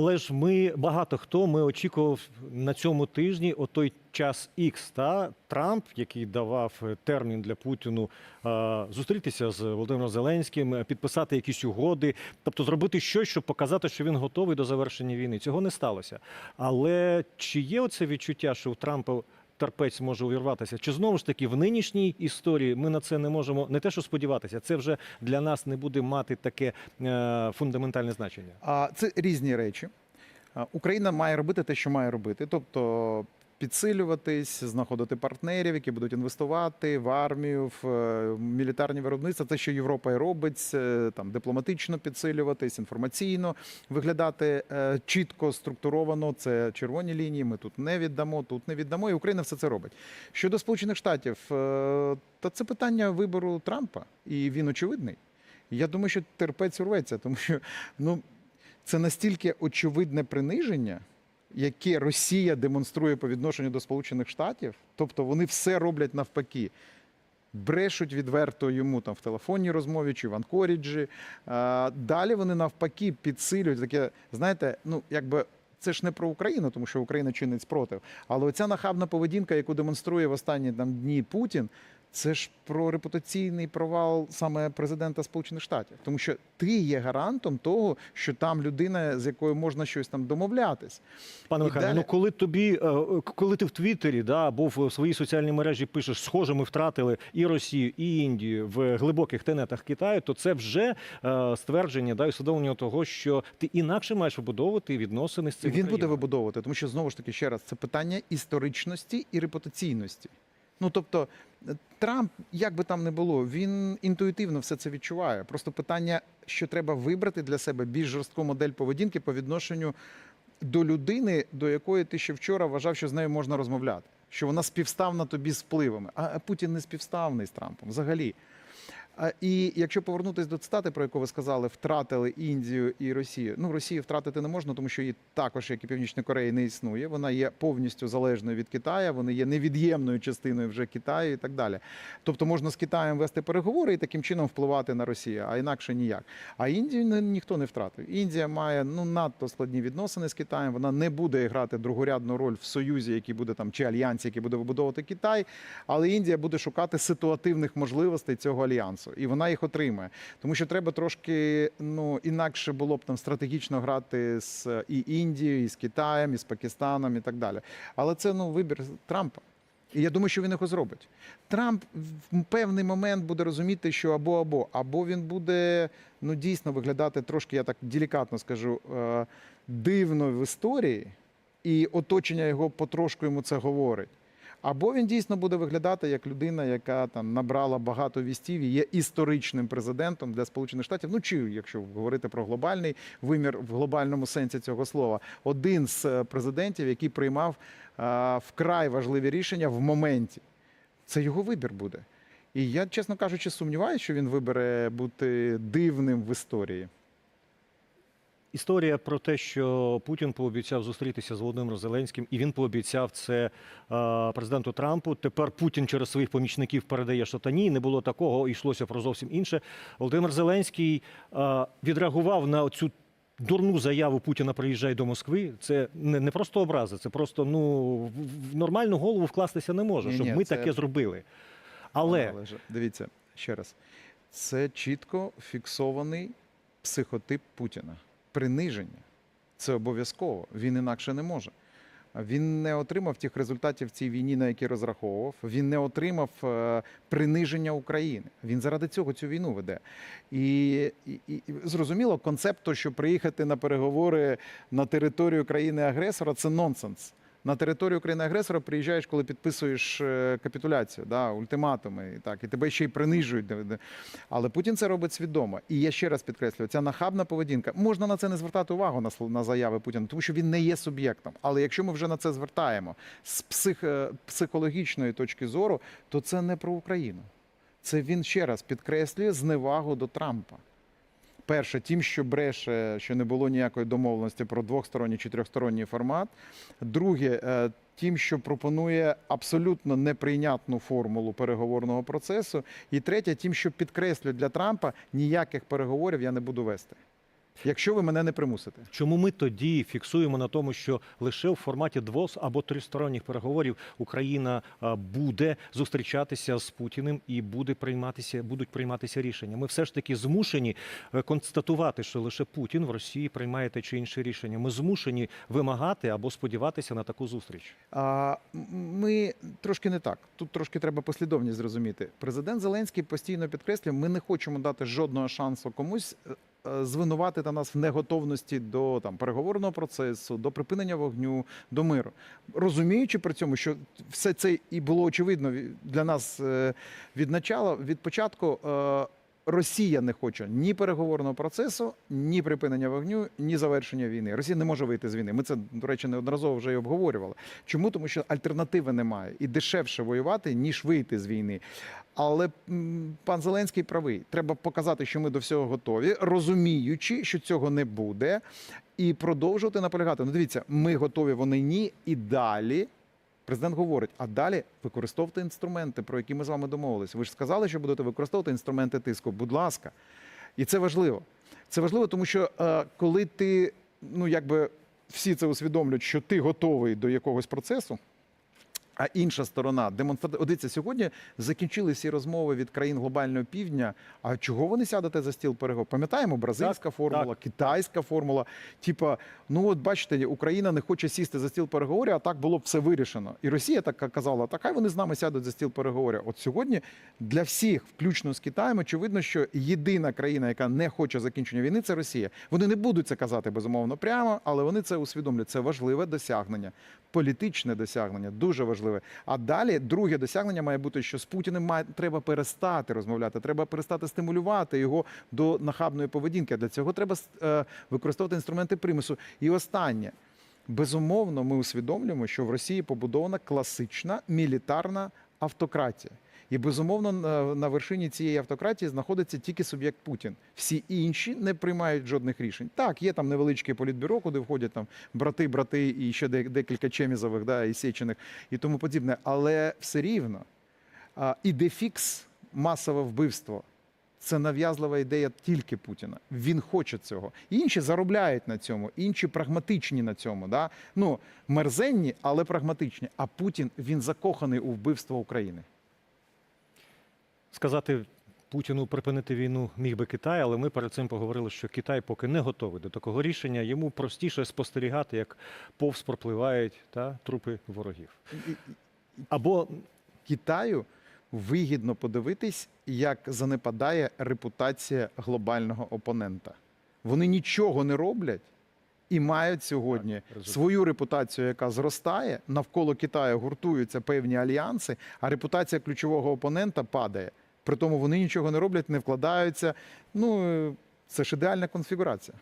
Але ж ми багато хто ми очікував на цьому тижні отой час Х, та Трамп, який давав е, термін для Путіну е, зустрітися з Володимиром Зеленським, е, підписати якісь угоди, тобто зробити щось, щоб показати, що він готовий до завершення війни. Цього не сталося. Але чи є оце відчуття, що у Трампа терпець може увірватися? Чи знову ж таки в нинішній історії ми на це не можемо не те, що сподіватися, це вже для нас не буде мати таке е, фундаментальне значення. А це різні речі. Україна має робити те, що має робити, тобто підсилюватись, знаходити партнерів, які будуть інвестувати в армію, в е, мілітарні виробництва. Це що Європа і робить, е, там дипломатично підсилюватись, інформаційно виглядати е, чітко структуровано. Це червоні лінії. Ми тут не віддамо, тут не віддамо. І Україна все це робить. Щодо Сполучених Штатів, та це питання вибору Трампа, і він очевидний. Я думаю, що терпець урветься, тому що ну це настільки очевидне приниження, яке Росія демонструє по відношенню до Сполучених Штатів. Тобто вони все роблять навпаки. Брешуть відверто йому там в телефонній розмові чи в анкоріджі. Далі вони навпаки підсилюють таке, знаєте, ну якби. Це ж не про Україну, тому що Україна чинить спротив. Але оця нахабна поведінка, яку демонструє в останні там дні Путін, це ж про репутаційний провал саме президента Сполучених Штатів, тому що ти є гарантом того, що там людина, з якою можна щось там домовлятись. Пане Михайло, далі- ну коли тобі, е, коли ти в Твіттері да, або в своїй соціальній мережі пишеш, схоже, ми втратили і Росію, і Індію в глибоких тенетах Китаю, то це вже е, ствердження да, і усвідомлення того, що ти інакше маєш вибудовувати відносини з цим. Він буде вибудовувати, тому що знову ж таки ще раз це питання історичності і репутаційності. Ну тобто, Трамп, як би там не було, він інтуїтивно все це відчуває. Просто питання, що треба вибрати для себе більш жорстку модель поведінки по відношенню до людини, до якої ти ще вчора вважав, що з нею можна розмовляти, що вона співставна тобі з впливами. А Путін не співставний з Трампом взагалі. І якщо повернутися до цитати, про яку ви сказали, втратили Індію і Росію. Ну, Росію втратити не можна, тому що її також, як і Північної Кореї, не існує. Вона є повністю залежною від Китаю, вони є невід'ємною частиною вже Китаю і так далі. Тобто можна з Китаєм вести переговори і таким чином впливати на Росію, а інакше ніяк. А Індію ні- ніхто не втратив. Індія має ну надто складні відносини з Китаєм. Вона не буде грати другорядну роль в союзі, який буде там чи альянсі, який буде вибудовувати Китай. Але Індія буде шукати ситуативних можливостей цього альянсу, і вона їх отримає. Тому що треба трошки ну інакше було б там стратегічно грати з і Індією, і з Китаєм, і з Пакистаном, і так далі. Але це ну вибір Трампа. І я думаю, що він його зробить. Трамп в певний момент буде розуміти, що або або, або він буде ну дійсно виглядати трошки, я так делікатно скажу, е, дивно в історії, і оточення його потрошку йому це говорить. Або він дійсно буде виглядати як людина, яка там набрала багато вістів і є історичним президентом для Сполучених Штатів. Ну чи якщо говорити про глобальний вимір в глобальному сенсі цього слова, один з е, президентів, який приймав е, вкрай важливі рішення в моменті. Це його вибір буде. І я, чесно кажучи, сумніваюся, що він вибере бути дивним в історії. Історія про те, що Путін пообіцяв зустрітися з Володимиром Зеленським, і він пообіцяв це е, президенту Трампу. Тепер Путін через своїх помічників передає, що та ні, не було такого, йшлося про зовсім інше. Володимир Зеленський е, відреагував на цю дурну заяву Путіна приїжджай до Москви. Це не, не просто образи, це просто ну в, нормальну голову вкластися не може, щоб ми це- таке зробили. Але ж дивіться ще раз, це чітко фіксований психотип Путіна. Приниження. Це обов'язково. Він інакше не може. Він не отримав тих результатів в цій війні, на які розраховував. Він не отримав е, приниження України. Він заради цього цю війну веде. І, і, і зрозуміло, концепт, що приїхати на переговори на територію країни-агресора це нонсенс. На територію країни-агресора приїжджаєш, коли підписуєш е, капітуляцію, да, ультиматуми, і так, і тебе ще й принижують. Але Путін це робить свідомо. І я ще раз підкреслюю, ця нахабна поведінка. Можна на це не звертати увагу на, на заяви Путіна, тому що він не є суб'єктом. Але якщо ми вже на це звертаємо з псих, е, психологічної точки зору, то це не про Україну. Це він ще раз підкреслює зневагу до Трампа. Перше, тим, що бреше, що не було ніякої домовленості про двохсторонній чи трьохсторонній формат. Друге, е, тим, що пропонує абсолютно неприйнятну формулу переговорного процесу. І третє, тим, що підкреслює для Трампа ніяких переговорів я не буду вести. Якщо ви мене не примусите. Чому ми тоді фіксуємо на тому, що лише в форматі двос або тристоронніх переговорів Україна буде зустрічатися з Путіним і буде прийматися, будуть прийматися рішення? Ми все ж таки змушені е, констатувати, що лише Путін в Росії приймає те чи інше рішення. Ми змушені вимагати або сподіватися на таку зустріч. А ми трошки не так. Тут трошки треба послідовність зрозуміти. Президент Зеленський постійно підкреслює, ми не хочемо дати жодного шансу комусь е, звинуватити нас в неготовності до там переговорного процесу, до припинення вогню, до миру, розуміючи при цьому, що все це і було очевидно для нас е, від начала, від початку. Росія не хоче ні переговорного процесу, ні припинення вогню, ні завершення війни. Росія не може вийти з війни. Ми це, до речі, неодноразово вже й обговорювали. Чому? Тому що альтернативи немає і дешевше воювати, ніж вийти з війни. Але пан Зеленський правий. Треба показати, що ми до всього готові, розуміючи, що цього не буде, і продовжувати наполягати. Ну, дивіться, ми готові, вони ні, і далі. Президент говорить, а далі використовуйте інструменти, про які ми з вами домовилися. Ви ж сказали, що будете використовувати інструменти тиску. Будь ласка. І це важливо. Це важливо, тому що е, коли ти, ну якби всі це усвідомлюють, що ти готовий до якогось процесу. А інша сторона демонстративно. Дивіться, сьогодні закінчили всі розмови від країн глобального півдня. А чого ви не сядете за стіл переговорів? Пам'ятаємо, бразильська Так, формула, так. китайська формула. Типа, ну от бачите, Україна не хоче сісти за стіл переговорів, а так було б все вирішено. І Росія так казала, так хай вони з нами сядуть за стіл переговорів. От сьогодні для всіх, включно з Китаєм, очевидно, що єдина країна, яка не хоче закінчення війни, це Росія. Вони не будуть це казати безумовно прямо, але вони це усвідомлюють. Це важливе досягнення, політичне досягнення, дуже важливе. А далі друге досягнення має бути, що з Путіним має треба перестати розмовляти, треба перестати стимулювати його до нахабної поведінки. Для цього треба е, використовувати інструменти примусу. І останнє. Безумовно, ми усвідомлюємо, що в Росії побудована класична мілітарна автократія. І безумовно на, на вершині цієї автократії знаходиться тільки суб'єкт Путін. Всі інші не приймають жодних рішень. Так, є там невеличке політбюро, куди входять там брати, брати і ще декілька чемізових, да, і сечених і тому подібне. Але все рівно а, ідефікс масове вбивство. Це нав'язлива ідея тільки Путіна. Він хоче цього. Інші заробляють на цьому, інші прагматичні на цьому. Да? Ну, мерзенні, але прагматичні. А Путін він закоханий у вбивство України. Сказати Путіну припинити війну міг би Китай, але ми перед цим поговорили, що Китай поки не готовий до такого рішення. Йому простіше спостерігати, як повз пропливають та трупи ворогів. Або Китаю вигідно подивитись, як занепадає репутація глобального опонента. Вони нічого не роблять і мають сьогодні Так, свою репутацію, яка зростає. Навколо Китаю гуртуються певні альянси, а репутація ключового опонента падає. При тому вони нічого не роблять, не вкладаються. Ну е, це ж ідеальна конфігурація.